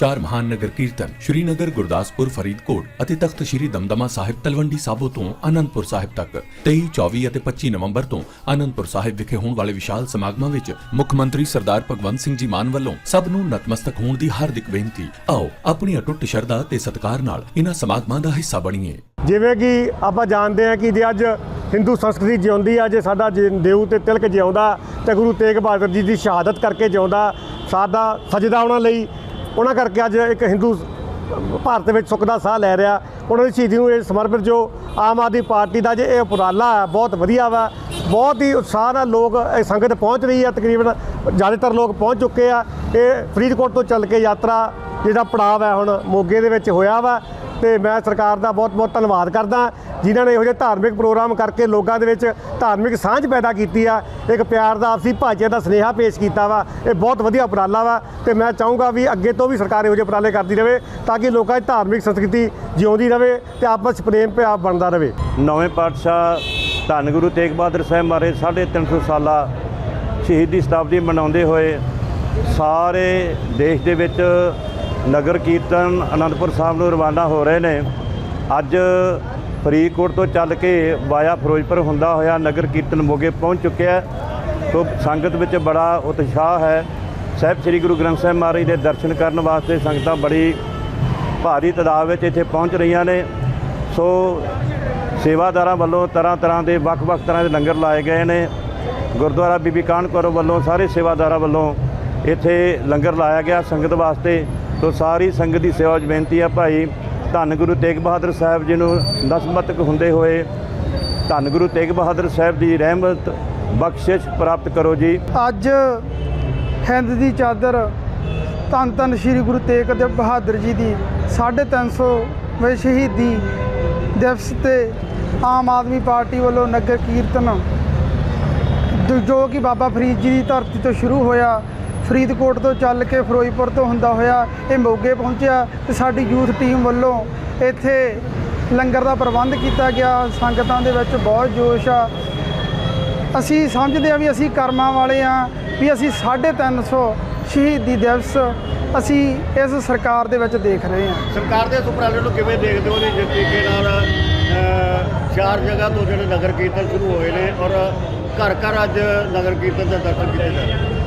ਚਾਰ ਮਹਾਨ ਨਗਰ ਕੀਰਤਨ ਸ਼੍ਰੀਨਗਰ, ਗੁਰਦਾਸਪੁਰ, ਫਰੀਦਕੋਟ ਅਤੇ ਤਖਤ ਸ਼੍ਰੀ ਦਮਦਮਾ ਸਾਹਿਬ ਤਲਵੰਡੀ ਸਾਬੋ ਤੋਂ ਆਨੰਦਪੁਰ ਸਾਹਿਬ ਤੱਕ। 23 24 ਅਤੇ 25 ਨਵੰਬਰ ਤੋਂ ਆਨੰਦਪੁਰ ਸਾਹਿਬ ਵਿਖੇ ਹੋਣ ਵਾਲੇ ਵਿਸ਼ਾਲ ਸਮਾਗਮਾਂ ਵਿੱਚ ਮੁੱਖ ਮੰਤਰੀ ਸਰਦਾਰ ਭਗਵੰਤ ਸਿੰਘ ਜੀ ਮਾਨ ਵੱਲੋਂ ਸਭ ਨੂੰ ਨਤਮਸਤਕ ਹੋਣ ਦੀ ਹਾਰਦਿਕ ਬੇਨਤੀ। ਆਓ, ਆਪਣੀ ਅਟੁੱਟ ਸ਼ਰਧਾ ਤੇ ਸਤਿਕਾਰ ਨਾਲ ਇਹਨਾਂ ਸਮਾਗਮਾਂ ਦਾ ਹਿੱਸਾ ਬਣੀਏ। ਜਿਵੇਂ ਕਿ ਆਪਾਂ ਜਾਣਦੇ ਹਾਂ ਕਿ ਜੇ ਅੱਜ ਹਿੰਦੂ ਸੰਸਕ੍ਰਿਤੀ ਜਿਉਂਦੀ ਆ, ਜੇ ਸਾਡਾ ਜੇ ਦੇਊ ਤੇ ਤਿਲਕ ਜਿਉਂਦਾ ਤੇ ਗੁਰੂ ਤੇਗ ਬਹਾਦਰ ਜੀ ਦੀ ਸ਼ਹਾਦਤ ਕਰਕੇ ਜਿਉਂਦਾ ਸਾਡਾ ਸਜਦਾ ਉਹਨਾਂ ਲਈ ਉਹਨਾਂ ਕਰਕੇ ਅੱਜ ਇੱਕ ਹਿੰਦੂ ਭਾਰਤ ਵਿੱਚ ਸੁੱਖ ਦਾ ਸਾਹ ਲੈ ਰਿਹਾ। ਉਹਨਾਂ ਦੀ ਸ਼ਹੀਦੀ ਨੂੰ ਇਹ ਸਮਰਪਿਤ ਜੋ ਆਮ ਆਦਮੀ ਪਾਰਟੀ ਦਾ ਜੇ ਇਹ ਉਪਰਾਲਾ ਹੈ, ਬਹੁਤ ਵਧੀਆ ਵਾ। ਬਹੁਤ ਹੀ ਉਤਸ਼ਾਹ ਨਾਲ ਲੋਕ ਇਹ ਸੰਗਤ ਪਹੁੰਚ ਰਹੀ ਹੈ। ਤਕਰੀਬਨ ਜ਼ਿਆਦਾਤਰ ਲੋਕ ਪਹੁੰਚ ਚੁੱਕੇ ਆ। ਇਹ ਫਰੀਦਕੋਟ ਤੋਂ ਚੱਲ ਕੇ ਯਾਤਰਾ, ਜਿਹੜਾ ਪੜਾਵ ਹੈ ਹੁਣ ਮੋਗੇ ਦੇ ਵਿੱਚ ਹੋਇਆ ਵਾ ਤੇ ਮੈਂ ਸਰਕਾਰ ਦਾ ਬਹੁਤ-ਬਹੁਤ ਧੰਨਵਾਦ ਕਰਦਾ ਜਿਨ੍ਹਾਂ ਨੇ ਇਹੋ ਜਿਹੇ ਧਾਰਮਿਕ ਪ੍ਰੋਗਰਾਮ ਕਰਕੇ ਲੋਕਾਂ ਦੇ ਵਿੱਚ ਧਾਰਮਿਕ ਸਾਂਝ ਪੈਦਾ ਕੀਤੀ ਆ। ਇੱਕ ਪਿਆਰ ਦਾ ਆਪਸੀ ਭਾਈਚਾਰੇ ਦਾ ਸਨੇਹਾ ਪੇਸ਼ ਕੀਤਾ ਵਾ। ਇਹ ਬਹੁਤ ਵਧੀਆ ਉਪਰਾਲਾ ਵਾ ਤੇ ਮੈਂ ਚਾਹੂੰਗਾ ਵੀ ਅੱਗੇ ਤੋਂ ਵੀ ਸਰਕਾਰ ਇਹੋ ਜਿਹੇ ਉਪਰਾਲੇ ਕਰਦੀ ਰਹੇ ਤਾਂ ਕਿ ਲੋਕਾਂ ਦੀ ਧਾਰਮਿਕ ਸੰਸਕ੍ਰਿਤੀ ਜਿਉਂਦੀ ਰਹੇ ਤੇ ਆਪਸ 'ਚ ਪ੍ਰੇਮ ਪਿਆਰ ਬਣਦਾ ਰਹੇ ਨੌਵੇਂ ਪਾਤਸ਼ਾਹ ਧੰਨ ਗੁਰੂ ਤੇਗ ਬਹਾਦਰ ਸਾਹਿਬ ਮਾਰੇ 350 ਸਾਲਾ ਸ਼ਹੀਦੀ ਸ਼ਤਾਬਦੀ ਮਨਾਉਂਦੇ ਹੋਏ ਸਾਰੇ ਦੇਸ਼ ਦੇ ਵਿੱਚ ਨਗਰ ਕੀਰਤਨ ਅਨੰਦਪੁਰ ਸਾਹਿਬ ਨੂੰ ਰਵਾਨਾ ਹੋ ਰਹੇ ਨੇ। ਅੱਜ ਫਰੀਦਕੋਟ ਤੋਂ ਚੱਲ ਕੇ ਵਾਇਆ ਫਿਰੋਜ਼ਪੁਰ ਹੁੰਦਾ ਹੋਇਆ ਨਗਰ ਕੀਰਤਨ ਮੋਗੇ ਪਹੁੰਚ ਚੁੱਕਿਆ ਸੋ ਸੰਗਤ ਵਿੱਚ ਬੜਾ ਉਤਸ਼ਾਹ ਹੈ। ਸਾਹਿਬ ਸ੍ਰੀ ਗੁਰੂ ਗ੍ਰੰਥ ਸਾਹਿਬ ਮਹਾਰਾਜ ਦੇ ਦਰਸ਼ਨ ਕਰਨ ਵਾਸਤੇ ਸੰਗਤਾਂ ਬੜੀ ਭਾਰੀ ਤਾਦਾਦ ਵਿੱਚ ਇੱਥੇ ਪਹੁੰਚ ਰਹੀਆਂ ਨੇ। ਸੋ ਸੇਵਾਦਾਰਾਂ ਵੱਲੋਂ ਤਰ੍ਹਾਂ ਤਰ੍ਹਾਂ ਦੇ ਵੱਖ-ਵੱਖ ਤਰ੍ਹਾਂ ਦੇ ਲੰਗਰ ਲਾਏ ਗਏ ਨੇ। ਗੁਰਦੁਆਰਾ ਬੀਬੀ ਕਾਨ ਕੌਰ ਵੱਲੋਂ ਸਾਰੇ ਸੇਵਾਦਾਰਾਂ ਵੱਲੋਂ ਇੱਥੇ ਲੰਗਰ ਲਾਇਆ ਗਿਆ ਸੰਗਤ ਵਾਸਤੇ। ਸੋ ਸਾਰੀ ਸੰਗਤ ਦੀ ਸੇਵਾ 'ਚ ਬੇਨਤੀ ਆ ਭਾਈ, ਧੰਨ ਗੁਰੂ ਤੇਗ ਬਹਾਦਰ ਸਾਹਿਬ ਜੀ ਨੂੰ ਨਸਮਤਕ ਹੁੰਦੇ ਹੋਏ, ਧੰਨ ਗੁਰੂ ਤੇਗ ਬਹਾਦਰ ਸਾਹਿਬ ਦੀ ਰਹਿਮਤ ਬਖਸ਼ਿਸ਼ ਪ੍ਰਾਪਤ ਕਰੋ ਜੀ। ਅੱਜ ਹਿੰਦ ਦੀ ਚਾਦਰ ਧੰਨ ਧੰਨ ਸ੍ਰੀ ਗੁਰੂ ਤੇਗ ਦੇ ਬਹਾਦਰ ਜੀ ਦੀ 350 ਵੇ ਸ਼ਹੀਦੀ ਦਿਵਸ ਤੇ ਆਮ ਆਦਮੀ ਪਾਰਟੀ ਵੱਲੋਂ ਨਗਰ ਕੀਰਤਨ, ਜੋ- ਜੋ ਕਿ ਬਾਬਾ ਫਰੀਦ ਜੀ ਦੀ ਧਰਤੀ ਤੋਂ ਸ਼ੁਰੂ ਹੋਇਆ। ਫਰੀਦਕੋਟ ਤੋਂ ਚੱਲ ਕੇ ਫਿਰੋਜ਼ਪੁਰ ਤੋਂ ਹੁੰਦਾ ਹੋਇਆ ਇਹ ਮੋਗੇ ਪਹੁੰਚਿਆ ਤੇ ਸਾਡੀ ਯੂਥ ਟੀਮ ਵੱਲੋਂ ਇੱਥੇ ਲੰਗਰ ਦਾ ਪ੍ਰਬੰਧ ਕੀਤਾ ਗਿਆ। ਸੰਗਤਾਂ ਦੇ ਵਿੱਚ ਬਹੁਤ ਜੋਸ਼ ਆ। ਅਸੀਂ ਸਮਝਦੇ ਆ ਵੀ ਅਸੀਂ ਕਰਮਾਂ ਵਾਲੇ ਆ, ਵੀ ਅਸੀਂ 350 ਸ਼ਹੀਦੀ ਦਿਵਸ ਅਸੀਂ ਇਸ ਸਰਕਾਰ ਦੇ ਵਿੱਚ ਦੇਖ ਰਹੇ ਹਾਂ ਸਰਕਾਰ ਦੇ ਇਸ ਉਪਰਾਲੇ ਨੂੰ ਕਿਵੇਂ ਦੇਖਦੇ ਹੋ? ਜੀ ਜਿਸ ਤਰੀਕੇ ਨਾਲ ਚਾਰ ਜਗ੍ਹਾ ਤੋਂ ਜਿਹੜੇ ਨਗਰ ਕੀਰਤਨ ਸ਼ੁਰੂ ਹੋਏ ਨੇ ਔਰ ਘਰ ਘਰ ਅੱਜ ਨਗਰ ਕੀਰਤਨ ਦਾ ਦਰਸ਼ਨ ਕੀਤੇ ਜਾ ਰਹੇ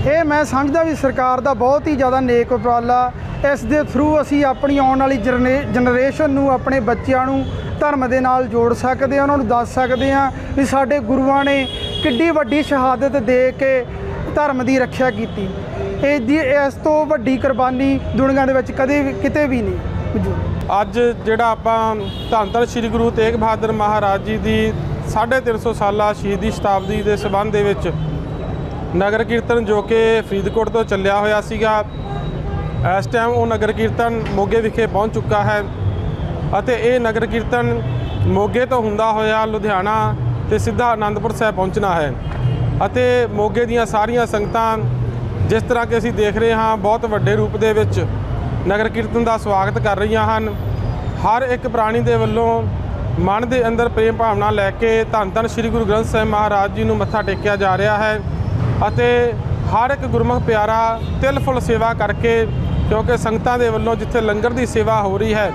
ਇਹ ਮੈਂ ਸਮਝਦਾ ਵੀ ਸਰਕਾਰ ਦਾ ਬਹੁਤ ਹੀ ਜ਼ਿਆਦਾ ਨੇਕ ਉਪਰਾਲਾ, ਇਸ ਦੇ ਥਰੂ ਅਸੀਂ ਆਪਣੀ ਆਉਣ ਵਾਲੀ ਜਨਰੇਸ਼ਨ ਨੂੰ, ਆਪਣੇ ਬੱਚਿਆਂ ਨੂੰ ਧਰਮ ਦੇ ਨਾਲ ਜੋੜ ਸਕਦੇ ਹਾਂ, ਉਹਨਾਂ ਨੂੰ ਦੱਸ ਸਕਦੇ ਹਾਂ ਵੀ ਸਾਡੇ ਗੁਰੂਆਂ ਨੇ ਕਿੱਡੀ ਵੱਡੀ ਸ਼ਹਾਦਤ ਦੇ ਕੇ ਧਰਮ ਦੀ ਰੱਖਿਆ ਕੀਤੀ। ਇਹ ਦੀ, ਇਸ ਤੋਂ ਵੱਡੀ ਕੁਰਬਾਨੀ ਦੁਨੀਆ ਦੇ ਵਿੱਚ ਕਦੇ ਵੀ, ਕਿਤੇ ਵੀ ਨਹੀਂ ਮੌਜੂਦ। ਅੱਜ ਜਿਹੜਾ ਆਪਾਂ ਧੰਨ ਧੰਨ ਸ੍ਰੀ ਗੁਰੂ ਤੇਗ ਬਹਾਦਰ ਮਹਾਰਾਜ ਜੀ ਦੀ 350 ਸਾਲਾ ਸ਼ਹੀਦੀ ਸ਼ਤਾਬਦੀ ਦੇ ਸਬੰਧ ਦੇ ਵਿੱਚ ਨਗਰ ਕੀਰਤਨ ਜੋ ਕਿ ਫਰੀਦਕੋਟ ਤੋਂ ਚੱਲਿਆ ਹੋਇਆ ਸੀਗਾ। ਇਸ ਟਾਈਮ ਉਹ ਨਗਰ ਕੀਰਤਨ ਮੋਗੇ ਵਿਖੇ ਪਹੁੰਚ ਚੁੱਕਾ ਹੈ ਅਤੇ ਇਹ ਨਗਰ ਕੀਰਤਨ ਮੋਗੇ ਤੋਂ ਹੁੰਦਾ ਹੋਇਆ ਲੁਧਿਆਣਾ ਤੇ ਸਿੱਧਾ ਆਨੰਦਪੁਰ ਸਾਹਿਬ ਪਹੁੰਚਣਾ ਹੈ। ਅਤੇ ਮੋਗੇ ਦੀਆਂ ਸਾਰੀਆਂ ਸੰਗਤਾਂ ਜਿਸ ਤਰ੍ਹਾਂ ਕਿ ਅਸੀਂ ਦੇਖ ਰਹੇ ਹਾਂ, ਬਹੁਤ ਵੱਡੇ ਰੂਪ ਦੇ ਵਿੱਚ ਨਗਰ ਕੀਰਤਨ ਦਾ ਸਵਾਗਤ ਕਰ ਰਹੀਆਂ ਹਨ। ਹਰ ਇੱਕ ਪ੍ਰਾਣੀ ਦੇ ਵੱਲੋਂ ਮਨ ਦੇ ਅੰਦਰ ਪ੍ਰੇਮ ਭਾਵਨਾ ਲੈ ਕੇ ਧੰਨ ਧੰਨ ਸ੍ਰੀ ਗੁਰੂ ਗ੍ਰੰਥ ਸਾਹਿਬ ਮਹਾਰਾਜ ਜੀ ਨੂੰ ਮੱਥਾ ਟੇਕਿਆ ਜਾ ਰਿਹਾ ਹੈ। ਅਤੇ ਹਰ ਇੱਕ ਗੁਰਮੁਖ ਪਿਆਰਾ ਤਿਲ ਫੁੱਲ ਸੇਵਾ ਕਰਕੇ, ਕਿਉਂਕਿ ਸੰਗਤਾਂ ਦੇ ਵੱਲੋਂ ਜਿੱਥੇ ਲੰਗਰ ਦੀ ਸੇਵਾ ਹੋ ਰਹੀ ਹੈ,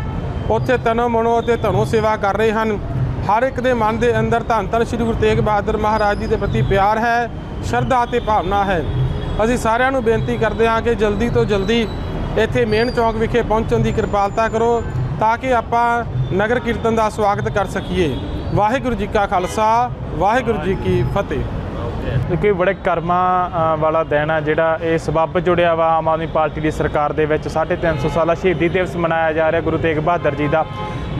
ਉੱਥੇ ਤਨੋ ਮਨੋ ਅਤੇ ਧਨੋ ਸੇਵਾ ਕਰ ਰਹੇ ਹਨ। ਹਰ ਇੱਕ ਦੇ ਮਨ ਦੇ ਅੰਦਰ ਧੰਨ ਧੰਨ ਸ੍ਰੀ ਗੁਰੂ ਤੇਗ ਬਹਾਦਰ ਮਹਾਰਾਜ ਜੀ ਦੇ ਪ੍ਰਤੀ ਪਿਆਰ ਹੈ, ਸ਼ਰਧਾ ਅਤੇ ਭਾਵਨਾ ਹੈ। ਅਸੀਂ ਸਾਰਿਆਂ ਨੂੰ ਬੇਨਤੀ ਕਰਦੇ ਹਾਂ ਕਿ ਜਲਦੀ ਤੋਂ ਜਲਦੀ ਇੱਥੇ ਮੇਨ ਚੌਂਕ ਵਿਖੇ ਪਹੁੰਚਣ ਦੀ ਕਿਰਪਾਲਤਾ ਕਰੋ, ਤਾਂ ਕਿ ਆਪਾਂ ਨਗਰ ਕੀਰਤਨ ਦਾ ਸਵਾਗਤ ਕਰ ਸਕੀਏ। ਵਾਹਿਗੁਰੂ ਜੀ ਕਾ ਖਾਲਸਾ, ਵਾਹਿਗੁਰੂ ਜੀ ਕੀ ਫਤਿਹ। ਕਿਉਂਕਿ ਬੜੇ ਕਰਮਾਂ ਵਾਲਾ ਦਿਨ ਆ ਜਿਹੜਾ ਇਹ ਸਬੱਬ ਜੁੜਿਆ ਵਾ ਆਮ ਆਦਮੀ ਪਾਰਟੀ ਦੀ ਸਰਕਾਰ ਦੇ ਵਿੱਚ। 350 ਸਾਲਾ ਸ਼ਹੀਦੀ ਦਿਵਸ ਮਨਾਇਆ ਜਾ ਰਿਹਾ ਗੁਰੂ ਤੇਗ ਬਹਾਦਰ ਜੀ ਦਾ,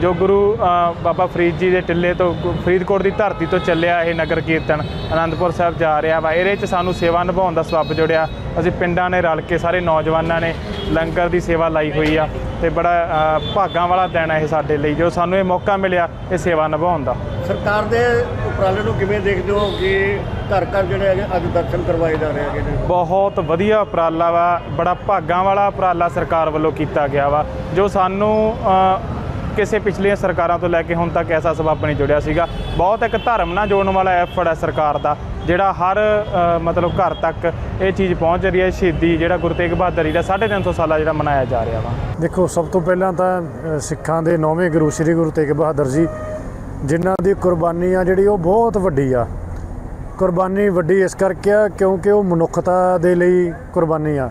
ਜੋ ਗੁਰੂ ਬਾਬਾ ਫਰੀਦ ਜੀ ਦੇ ਟਿੱਲੇ ਤੋਂ, ਗੁ- ਫਰੀਦਕੋਟ ਦੀ ਧਰਤੀ ਤੋਂ ਚੱਲਿਆ ਇਹ ਨਗਰ ਕੀਰਤਨ। ਆਨੰਦਪੁਰ ਸਾਹਿਬ ਜਾ ਰਿਹਾ ਵਾ। ਇਹਦੇ 'ਚ ਸਾਨੂੰ ਸੇਵਾ ਨਿਭਾਉਣ ਦਾ ਸਬੱਬ ਜੁੜਿਆ। ਅਸੀਂ ਪਿੰਡਾਂ ਨੇ ਰਲ ਕੇ ਸਾਰੇ ਨੌਜਵਾਨਾਂ ਨੇ ਲੰਗਰ ਦੀ ਸੇਵਾ ਲਾਈ ਹੋਈ ਆ ਤੇ ਬੜਾ ਭਾਗਾਂ ਵਾਲਾ ਦਿਨ ਹੈ ਇਹ ਸਾਡੇ ਲਈ, ਜੋ ਸਾਨੂੰ ਇਹ ਮੌਕਾ ਮਿਲਿਆ ਇਹ ਸੇਵਾ ਨਿਭਾਉਣ ਦਾ। ਸਰਕਾਰ ਦੇ ਉਪਰਾਲੇ ਨੂੰ ਕਿਵੇਂ ਦੇਖਦੇ ਹੋ ਕਿ ਘਰ ਘਰ ਜਿਹੜੇ ਹੈਗੇ ਅੱਜ ਦਰਸ਼ਨ ਕਰਵਾਏ ਜਾ ਰਹੇ ਹੈਗੇ ਨੇ? ਬਹੁਤ ਵਧੀਆ ਉਪਰਾਲਾ ਵਾ ਬੜਾ ਭਾਗਾਂ ਵਾਲਾ ਉਪਰਾਲਾ ਸਰਕਾਰ ਵੱਲੋਂ ਕੀਤਾ ਗਿਆ ਵਾ ਜੋ ਸਾਨੂੰ ਕਿਸੇ ਪਿਛਲੀਆਂ ਸਰਕਾਰਾਂ ਤੋਂ ਲੈ ਕੇ ਹੁਣ ਤੱਕ ਐਸਾ ਸਬੱਬ ਨਹੀਂ ਜੁੜਿਆ ਸੀਗਾ। ਬਹੁਤ ਇੱਕ ਧਰਮ ਨਾਲ ਜੋੜਨ ਵਾਲਾ ਐਫਰਟ ਹੈ ਸਰਕਾਰ ਦਾ ਜਿਹੜਾ ਹਰ ਮਤਲਬ ਘਰ ਤੱਕ ਇਹ ਚੀਜ਼ ਪਹੁੰਚ ਰਹੀ ਹੈ ਸ਼ਹੀਦੀ ਜਿਹੜਾ ਗੁਰੂ ਤੇਗ ਬਹਾਦਰ ਜੀ ਦਾ 350 ਸਾਲਾ ਜਿਹੜਾ ਮਨਾਇਆ ਜਾ ਰਿਹਾ ਵਾ। ਦੇਖੋ ਸਭ ਤੋਂ ਪਹਿਲਾਂ ਤਾਂ ਸਿੱਖਾਂ ਦੇ ਨੌਵੇਂ ਗੁਰੂ ਸ੍ਰੀ ਗੁਰੂ ਤੇਗ ਬਹਾਦਰ ਜੀ ਜਿਨ੍ਹਾਂ ਦੀ ਕੁਰਬਾਨੀ ਆ ਜਿਹੜੀ ਉਹ ਬਹੁਤ ਵੱਡੀ ਆ। ਕੁਰਬਾਨੀ ਵੱਡੀ ਇਸ ਕਰਕੇ ਆ ਕਿਉਂਕਿ ਉਹ ਮਨੁੱਖਤਾ ਦੇ ਲਈ ਕੁਰਬਾਨੀ ਆ।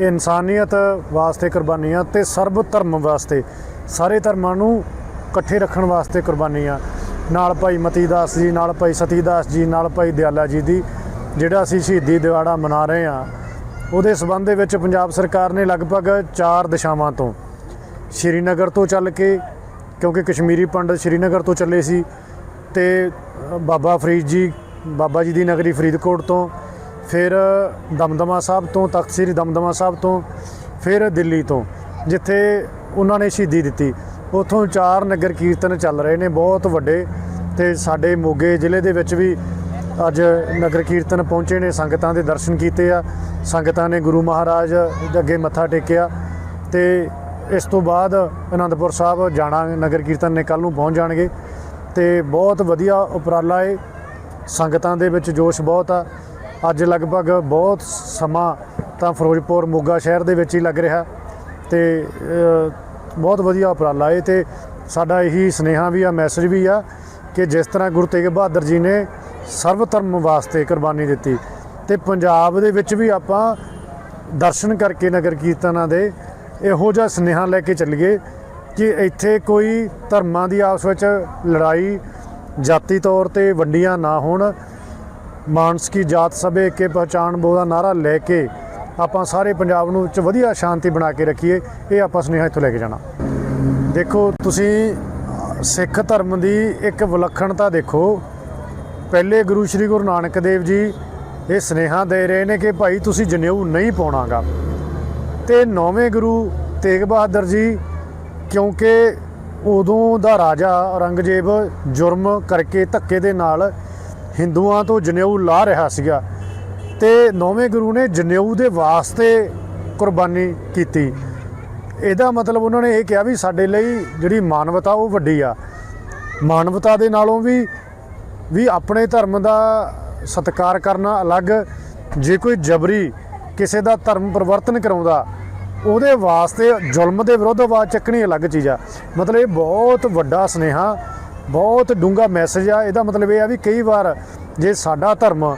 ਇਨਸਾਨੀਅਤ ਵਾਸਤੇ ਕੁਰਬਾਨੀ ਆ ਤੇ ਸਰਬ ਧਰਮ ਵਾਸਤੇ, ਸਾਰੇ ਧਰਮਾਂ ਨੂੰ ਇਕੱਠੇ ਰੱਖਣ ਵਾਸਤੇ ਕੁਰਬਾਨੀ ਆ। ਨਾਲ ਭਾਈ ਮਤੀ ਦਾਸ ਜੀ, ਨਾਲ ਭਾਈ ਸਤੀ ਦਾਸ ਜੀ, ਨਾਲ ਭਾਈ ਦਿਆਲਾ ਜੀ ਦੀ ਜਿਹੜਾ ਅਸੀਂ ਸ਼ਹੀਦੀ ਦਿਹਾੜਾ ਮਨਾ ਰਹੇ ਆ, ਉਹਦੇ ਸਬੰਧ ਦੇ ਵਿੱਚ ਪੰਜਾਬ ਸਰਕਾਰ ਨੇ ਲਗਭਗ 4 ਦਿਸ਼ਾਵਾਂ ਤੋਂ, ਸ਼੍ਰੀਨਗਰ ਤੋਂ ਚੱਲ ਕੇ ਕਿਉਂਕਿ ਕਸ਼ਮੀਰੀ ਪੰਡਤ ਸ਼੍ਰੀਨਗਰ ਤੋਂ ਚੱਲੇ ਸੀ ਤੇ ਬਾਬਾ ਫਰੀਦ ਜੀ, ਬਾਬਾ ਜੀ ਦੀ ਨਗਰੀ ਫਰੀਦਕੋਟ ਤੋਂ, ਫਿਰ ਦਮਦਮਾ ਸਾਹਿਬ ਤੋਂ, ਤਖਤ ਸ੍ਰੀ ਦਮਦਮਾ ਸਾਹਿਬ ਤੋਂ, ਫਿਰ ਦਿੱਲੀ ਤੋਂ, ਜਿੱਥੇ ਉਹਨਾਂ ਨੇ ਸ਼ਹੀਦੀ ਦਿੱਤੀ। ਉਥੋਂ ਚਾਰ ਨਗਰ ਕੀਰਤਨ ਚੱਲ ਰਹੇ ਨੇ, ਬਹੁਤ ਵੱਡੇ ਤੇ ਸਾਡੇ ਮੋਗੇ ਜ਼ਿਲ੍ਹੇ ਦੇ ਵਿੱਚ ਵੀ ਅੱਜ ਨਗਰ ਕੀਰਤਨ ਪਹੁੰਚੇ ਨੇ, ਸੰਗਤਾਂ ਦੇ ਦਰਸ਼ਨ ਕੀਤੇ ਆ, ਸੰਗਤਾਂ ਨੇ ਗੁਰੂ ਮਹਾਰਾਜ ਦੇ ਅੱਗੇ ਮੱਥਾ ਟੇਕਿਆ ਤੇ ਇਸ ਤੋਂ ਬਾਅਦ ਅਨੰਦਪੁਰ ਸਾਹਿਬ ਜਾਣਾ ਨਗਰ ਕੀਰਤਨ ਨੇ ਕੱਲ ਨੂੰ ਪਹੁੰਚ ਜਾਣਗੇ। ਤੇ ਬਹੁਤ ਵਧੀਆ ਉਪਰਾਲਾ ਏ। ਸੰਗਤਾਂ ਦੇ ਵਿੱਚ ਜੋਸ਼ ਬਹੁਤ ਆ। ਅੱਜ ਲਗਭਗ ਬਹੁਤ ਸਮਾਂ ਤਾਂ ਫਿਰੋਜ਼ਪੁਰ ਮੋਗਾ ਸ਼ਹਿਰ ਦੇ ਵਿੱਚ ਹੀ ਲੱਗ ਰਿਹਾ। ਤੇ ਬਹੁਤ ਵਧੀਆ ਉਪਰਾਲਾ ਏ। ਤੇ ਸਾਡਾ ਇਹੀ ਸਨੇਹਾ ਵੀ ਆ, ਮੈਸੇਜ ਵੀ ਆ ਕਿ ਜਿਸ ਤਰ੍ਹਾਂ ਗੁਰੂ ਤੇਗ ਬਹਾਦਰ ਜੀ ਨੇ ਸਰਵ ਧਰਮ ਵਾਸਤੇ ਕੁਰਬਾਨੀ ਦਿੱਤੀ। ਤੇ ਪੰਜਾਬ ਦੇ ਵਿੱਚ ਵੀ ਆਪਾਂ ਦਰਸ਼ਨ ਕਰਕੇ ਨਗਰ ਕੀਰਤਨਾਂ ਦੇ ਇਹੋ ਜਿਹਾ ਸੁਨੇਹਾ ਲੈ ਕੇ ਚੱਲੀਏ ਕਿ ਇੱਥੇ ਕੋਈ ਧਰਮਾਂ ਦੀ ਆਪਸ ਵਿੱਚ ਲੜਾਈ ਜਾਤੀ ਤੌਰ ਤੇ ਵੰਡੀਆਂ ਨਾ ਹੋਣ, ਮਾਨਸ ਕੀ ਜਾਤ ਸਭੇ ਕੇ ਪਹਿਚਾਨ ਬੋ ਦਾ ਨਾਰਾ ਲੈ ਕੇ ਆਪਾਂ ਸਾਰੇ ਪੰਜਾਬ ਨੂੰ ਵਿੱਚ ਵਧੀਆ ਸ਼ਾਂਤੀ ਬਣਾ ਕੇ ਰੱਖੀਏ, ਇਹ ਆਪਾਂ ਸੁਨੇਹਾ ਇੱਥੋਂ ਲੈ ਕੇ ਜਾਣਾ। ਦੇਖੋ, ਤੁਸੀਂ ਸਿੱਖ ਧਰਮ ਦੀ ਇੱਕ ਵਿਲੱਖਣਤਾ ਦੇਖੋ। ਪਹਿਲੇ ਗੁਰੂ ਸ੍ਰੀ ਗੁਰੂ ਨਾਨਕ ਦੇਵ ਜੀ ਇਹ ਸੁਨੇਹਾ ਦੇ ਰਹੇ ਨੇ ਕਿ ਭਾਈ ਤੁਸੀਂ ਜਨੇਊ ਨਹੀਂ ਪਾਉਣਾਗਾ। ਤੇ ਨੌਵੇਂ ਗੁਰੂ ਤੇਗ ਬਹਾਦਰ ਜੀ, ਕਿਉਂਕਿ ਉਦੋਂ ਦਾ ਰਾਜਾ ਔਰੰਗਜ਼ੇਬ ਜੁਰਮ ਕਰਕੇ ਧੱਕੇ ਦੇ ਨਾਲ ਹਿੰਦੂਆਂ ਤੋਂ ਜਨੇਊ ਲਾ ਰਿਹਾ ਸੀਗਾ ਤੇ ਨੌਵੇਂ ਗੁਰੂ ਨੇ ਜਨੇਊ ਦੇ ਵਾਸਤੇ ਕੁਰਬਾਨੀ ਕੀਤੀ। ਇਹਦਾ ਮਤਲਬ ਉਹਨਾਂ ਨੇ ਇਹ ਕਿਹਾ ਵੀ ਸਾਡੇ ਲਈ ਜਿਹੜੀ ਮਾਨਵਤਾ ਉਹ ਵੱਡੀ ਆ। ਮਾਨਵਤਾ ਦੇ ਨਾਲੋਂ ਵੀ ਵੀ ਆਪਣੇ ਧਰਮ ਦਾ ਸਤਿਕਾਰ ਕਰਨਾ ਅਲੱਗ। ਜੇ ਕੋਈ ਜਬਰੀ ਕਿਸੇ ਦਾ ਧਰਮ ਪਰਿਵਰਤਨ ਕਰਾਉਂਦਾ, ਉਹਦੇ ਵਾਸਤੇ ਜ਼ੁਲਮ ਦੇ ਵਿਰੁੱਧ ਆਵਾਜ਼ ਚੱਕਣੀ ਅਲੱਗ ਚੀਜ਼ ਆ। ਮਤਲਬ ਇਹ ਬਹੁਤ ਵੱਡਾ ਸੁਨੇਹਾ, ਬਹੁਤ ਡੂੰਘਾ ਮੈਸੇਜ ਆ। ਇਹਦਾ ਮਤਲਬ ਇਹ ਆ ਵੀ ਕਈ ਵਾਰ ਜੇ ਸਾਡਾ ਧਰਮ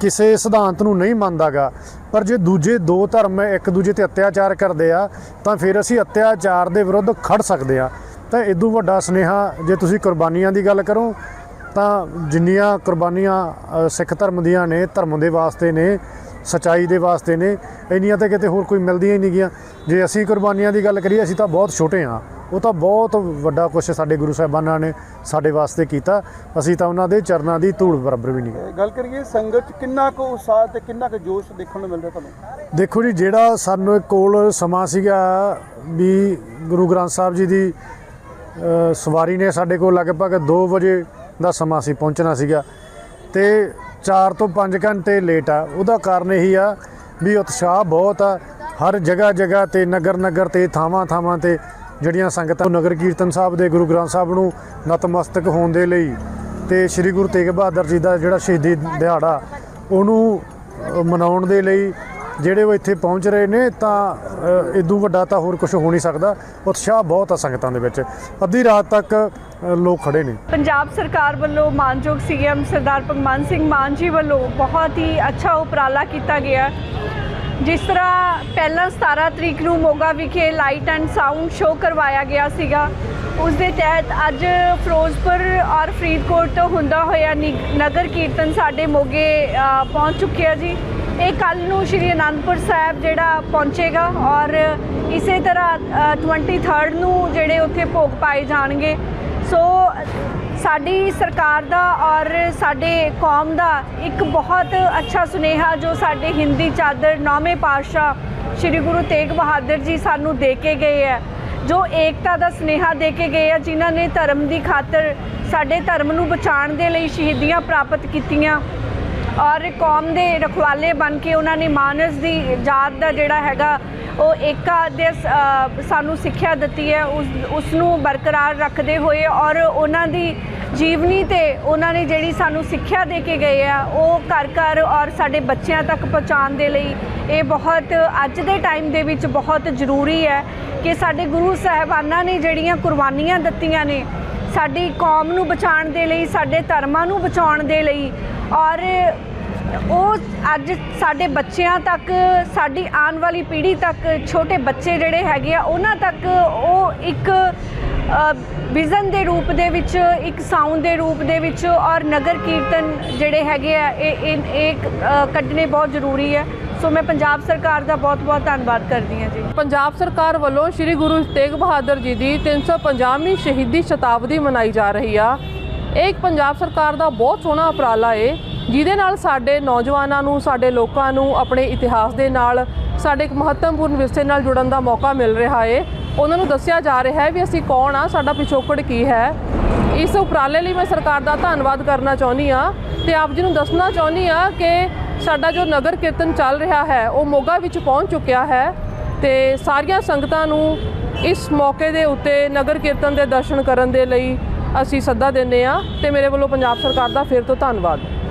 ਕਿਸੇ ਸਿਧਾਂਤ ਨੂੰ ਨਹੀਂ ਮੰਨਦਾਗਾ, ਪਰ ਜੇ ਦੂਜੇ ਦੋ ਧਰਮ ਇੱਕ ਦੂਜੇ ਤੇ ਅਤਿਆਚਾਰ ਕਰਦੇ ਆ, ਤਾਂ ਫਿਰ ਅਸੀਂ ਅਤਿਆਚਾਰ ਦੇ ਵਿਰੁੱਧ ਖੜ ਸਕਦੇ ਆ। ਤਾਂ ਇਦੋਂ ਵੱਡਾ ਸੁਨੇਹਾ, ਜੇ ਤੁਸੀਂ ਕੁਰਬਾਨੀਆਂ ਦੀ ਗੱਲ ਕਰੋ, ਤਾਂ ਜਿੰਨੀਆਂ ਕੁਰਬਾਨੀਆਂ ਸਿੱਖ ਧਰਮ ਦੀਆਂ ਨੇ, ਧਰਮ ਦੇ ਵਾਸਤੇ ਨੇ ਸਚਾਈ ਦੇ ਵਾਸਤੇ ਨੇ। ਇੰਨੀਆਂ ਤਾਂ ਕਿਤੇ ਹੋਰ ਕੋਈ ਮਿਲਦੀਆਂ ਹੀ ਨਹੀਂ ਗੀਆਂ। ਜੇ ਅਸੀਂ ਕੁਰਬਾਨੀਆਂ ਦੀ ਗੱਲ ਕਰੀਏ ਅਸੀਂ ਤਾਂ ਬਹੁਤ ਛੋਟੇ ਹਾਂ। ਉਹ ਤਾਂ ਬਹੁਤ ਵੱਡਾ ਕੁਛ ਸਾਡੇ ਗੁਰੂ ਸਾਹਿਬਾਨਾਂ ਨੇ ਸਾਡੇ ਵਾਸਤੇ ਕੀਤਾ। ਅਸੀਂ ਤਾਂ ਉਹਨਾਂ ਦੇ ਚਰਨਾਂ ਦੀ ਧੂੜ ਬਰਾਬਰ ਵੀ ਨਹੀਂ ਗੱਲ ਕਰੀਏ ਸੰਗਤ ਕਿੰਨਾ ਕੁ ਉਤਸ਼ਾਹ ਤੇ ਕਿੰਨਾ ਕੁ ਜੋਸ਼ ਦੇਖਣ ਨੂੰ ਮਿਲ ਰਿਹਾ ਤੁਹਾਨੂੰ? ਦੇਖੋ ਜੀ ਜਿਹੜਾ ਸਾਨੂੰ ਕੋਲ ਸਮਾਂ ਸੀਗਾ ਵੀ ਗੁਰੂ ਗ੍ਰੰਥ ਸਾਹਿਬ ਜੀ ਦੀ ਸਵਾਰੀ ਨੇ ਸਾਡੇ ਕੋਲ ਲਗਭਗ 2 ਵਜੇ ਦਾ ਸਮਾਂ ਸੀ ਪਹੁੰਚਣਾ ਸੀਗਾ। ਤੇ 4 ਤੋਂ 5 ਘੰਟੇ ਲੇਟ ਆ। ਉਹਦਾ ਕਾਰਨ ਇਹੀ ਆ ਵੀ ਉਤਸ਼ਾਹ ਬਹੁਤ ਆ। ਹਰ ਜਗ੍ਹਾ ਜਗ੍ਹਾ ਤੇ, ਨਗਰ ਨਗਰ ਤੇ, ਥਾਵਾਂ ਥਾਵਾਂ ਤੇ ਜਿਹੜੀਆਂ ਸੰਗਤਾਂ ਨਗਰ ਕੀਰਤਨ ਸਾਹਿਬ ਦੇ, ਗੁਰੂ ਗ੍ਰੰਥ ਸਾਹਿਬ ਨੂੰ ਨਤਮਸਤਕ ਹੋਣ ਦੇ ਲਈ ਤੇ ਸ੍ਰੀ ਗੁਰੂ ਤੇਗ ਬਹਾਦਰ ਜੀ ਦਾ ਜਿਹੜਾ ਸ਼ਹੀਦੀ ਦਿਹਾੜਾ ਉਹਨੂੰ ਮਨਾਉਣ ਦੇ ਲਈ ਜਿਹੜੇ ਉਹ ਇੱਥੇ ਪਹੁੰਚ ਰਹੇ ਨੇ ਤਾਂ ਅ, ਇਦੋਂ ਵੱਡਾ ਤਾਂ ਹੋਰ ਕੁਝ ਹੋ ਨਹੀਂ ਸਕਦਾ। ਉਤਸ਼ਾਹ ਬਹੁਤ ਆ ਸੰਗਤਾਂ ਦੇ ਵਿੱਚ। ਅੱਧੀ ਰਾਤ ਤੱਕ ਲੋਕ ਖੜੇ ਨੇ। ਪੰਜਾਬ ਸਰਕਾਰ ਵੱਲੋਂ ਮਾਨਯੋਗ ਸੀਐਮ ਸਰਦਾਰ ਭਗਵੰਤ ਸਿੰਘ ਮਾਨ ਜੀ ਵੱਲੋਂ ਬਹੁਤ ਹੀ ਅੱਛਾ ਉਪਰਾਲਾ ਕੀਤਾ ਗਿਆ। ਜਿਸ ਤਰ੍ਹਾਂ ਪਹਿਲਾਂ 17 ਤਰੀਕ ਨੂੰ ਮੋਗਾ ਵਿਖੇ ਲਾਈਟ ਐਂਡ ਸਾਊਂਡ ਸ਼ੋਅ ਕਰਵਾਇਆ ਗਿਆ ਸੀਗਾ। ਉਸ ਦੇ ਤਹਿਤ ਅੱਜ ਫਿਰੋਜ਼ਪੁਰ ਔਰ ਫਰੀਦਕੋਟ ਤੋਂ ਹੁੰਦਾ ਹੋਇਆ ਨਿ- ਨਗਰ ਕੀਰਤਨ ਸਾਡੇ ਮੋਗੇ ਅ, ਪਹੁੰਚ ਚੁੱਕਿਆ ਜੀ। ਇਹ ਕੱਲ ਨੂੰ ਸ਼੍ਰੀ ਅਨੰਦਪੁਰ ਸਾਹਿਬ ਜਿਹੜਾ ਪਹੁੰਚੇਗਾ ਔਰ ਇਸੇ ਤਰ੍ਹਾਂ ਅ, 23rd ਨੂੰ ਜਿਹੜੇ ਉੱਥੇ ਭੋਗ ਪਾਏ ਜਾਣਗੇ। ਸੋ ਸਾਡੀ ਸਰਕਾਰ ਦਾ ਔਰ ਸਾਡੇ ਕੌਮ ਦਾ ਇੱਕ ਬਹੁਤ ਅੱਛਾ ਸੁਨੇਹਾ ਜੋ ਸਾਡੇ ਹਿੰਦੀ ਚਾਦਰ ਨੌਵੇਂ ਪਾਤਸ਼ਾਹ ਸ੍ਰੀ ਗੁਰੂ ਤੇਗ ਬਹਾਦਰ ਜੀ ਸਾਨੂੰ ਦੇ ਕੇ ਗਏ ਹੈ ਜੋ ਏਕਤਾ ਦਾ ਸੁਨੇਹਾ ਦੇ ਕੇ ਗਏ ਆ ਜਿਨ੍ਹਾਂ ਨੇ ਧਰਮ ਦੀ ਖਾਤਰ ਸਾਡੇ ਧਰਮ ਨੂੰ ਬਚਾਉਣ ਦੇ ਲਈ ਸ਼ਹੀਦੀਆਂ ਪ੍ਰਾਪਤ ਕੀਤੀਆਂ। ਔਰ ਕੌਮ ਦੇ ਰਖਵਾਲੇ ਬਣ ਕੇ ਉਹਨਾਂ ਨੇ ਮਾਨਸ ਦੀ ਜਾਤ ਦਾ ਜਿਹੜਾ ਹੈਗਾ, ਉਹ ਏਕਾ ਦੇ ਸਾਨੂੰ ਸਿੱਖਿਆ ਦਿੱਤੀ ਹੈ। ਉਸ ਉਸ ਨੂੰ ਬਰਕਰਾਰ ਰੱਖਦੇ ਹੋਏ ਔਰ ਉਹਨਾਂ ਦੀ ਜੀਵਨੀ ਤੇ ਉਹਨਾਂ ਨੇ ਜਿਹੜੀ ਸਾਨੂੰ ਸਿੱਖਿਆ ਦੇ ਕੇ ਗਏ ਆ, ਉਹ ਘਰ ਘਰ ਔਰ ਸਾਡੇ ਬੱਚਿਆਂ ਤੱਕ ਪਹੁੰਚਾਉਣ ਦੇ ਲਈ ਇਹ ਬਹੁਤ ਅੱਜ ਦੇ ਟਾਈਮ ਦੇ ਵਿੱਚ ਬਹੁਤ ਜ਼ਰੂਰੀ ਹੈ ਕਿ ਸਾਡੇ ਗੁਰੂ ਸਾਹਿਬਾਨਾਂ ਨੇ ਜਿਹੜੀਆਂ ਕੁਰਬਾਨੀਆਂ ਦਿੱਤੀਆਂ ਨੇ, ਸਾਡੀ ਕੌਮ ਨੂੰ ਬਚਾਉਣ ਦੇ ਲਈ, ਸਾਡੇ ਧਰਮਾਂ ਨੂੰ ਬਚਾਉਣ ਦੇ ਲਈ ਔਰ ਉਹ ਅੱਜ ਸਾਡੇ ਬੱਚਿਆਂ ਤੱਕ, ਸਾਡੀ ਆਉਣ ਵਾਲੀ ਪੀੜ੍ਹੀ ਤੱਕ, ਛੋਟੇ ਬੱਚੇ ਜਿਹੜੇ ਹੈਗੇ ਆ, ਉਹਨਾਂ ਤੱਕ ਉਹ ਇੱਕ ਵਿਜ਼ਨ ਦੇ ਰੂਪ ਦੇ ਵਿੱਚ, ਇੱਕ ਸਾਊਂਡ ਦੇ ਰੂਪ ਦੇ ਵਿੱਚ ਔਰ ਨਗਰ ਕੀਰਤਨ ਜਿਹੜੇ ਹੈਗੇ ਆ, ਇਹ ਇਹ ਇਹ ਕੱਢਣੇ ਬਹੁਤ ਜ਼ਰੂਰੀ ਹੈ। ਸੋ ਮੈਂ ਪੰਜਾਬ ਸਰਕਾਰ ਦਾ ਬਹੁਤ ਬਹੁਤ ਧੰਨਵਾਦ ਕਰਦੀ ਹਾਂ ਜੀ। ਪੰਜਾਬ ਸਰਕਾਰ ਵੱਲੋਂ ਸ੍ਰੀ ਗੁਰੂ ਤੇਗ ਬਹਾਦਰ ਜੀ ਦੀ 350ਵੀਂ ਸ਼ਹੀਦੀ ਸ਼ਤਾਬਦੀ ਮਨਾਈ ਜਾ ਰਹੀ ਆ। ਇਹ ਇੱਕ ਪੰਜਾਬ ਸਰਕਾਰ ਦਾ ਬਹੁਤ ਸੋਹਣਾ ਉਪਰਾਲਾ ਏ, ਜਿਹਦੇ ਨਾਲ ਸਾਡੇ ਨੌਜਵਾਨਾਂ ਨੂੰ, ਸਾਡੇ ਲੋਕਾਂ ਨੂੰ ਆਪਣੇ ਇਤਿਹਾਸ ਦੇ ਨਾਲ, ਸਾਡੇ ਇੱਕ ਮਹੱਤਵਪੂਰਨ ਵਿਰਸੇ ਨਾਲ ਜੁੜਨ ਦਾ ਮੌਕਾ ਮਿਲ ਰਿਹਾ ਏ। ਉਹਨਾਂ ਨੂੰ ਦੱਸਿਆ ਜਾ ਰਿਹਾ ਹੈ ਵੀ ਅਸੀਂ ਕੌਣ ਆ, ਸਾਡਾ ਪਿਛੋਕੜ ਕੀ ਹੈ। ਇਸ ਉਪਰਾਲੇ ਲਈ ਮੈਂ ਸਰਕਾਰ ਦਾ ਧੰਨਵਾਦ ਕਰਨਾ ਚਾਹੁੰਦੀ ਆ ਤੇ ਆਪ ਜੀ ਨੂੰ ਦੱਸਣਾ ਚਾਹੁੰਦੀ ਆ ਕਿ ਸਾਡਾ ਜੋ ਨਗਰ ਕੀਰਤਨ ਚੱਲ ਰਿਹਾ ਹੈ, ਉਹ ਮੋਗਾ ਵਿੱਚ ਪਹੁੰਚ ਚੁੱਕਿਆ ਹੈ ਤੇ ਸਾਰੀਆਂ ਸੰਗਤਾਂ ਨੂੰ ਇਸ ਮੌਕੇ ਦੇ ਉੱਤੇ ਨਗਰ ਕੀਰਤਨ ਦੇ ਦਰਸ਼ਨ ਕਰਨ ਦੇ ਲਈ ਅਸੀਂ ਸੱਦਾ ਦਿੰਦੇ ਆ ਤੇ ਮੇਰੇ ਵੱਲੋਂ ਪੰਜਾਬ ਸਰਕਾਰ ਦਾ ਫਿਰ ਤੋਂ ਧੰਨਵਾਦ।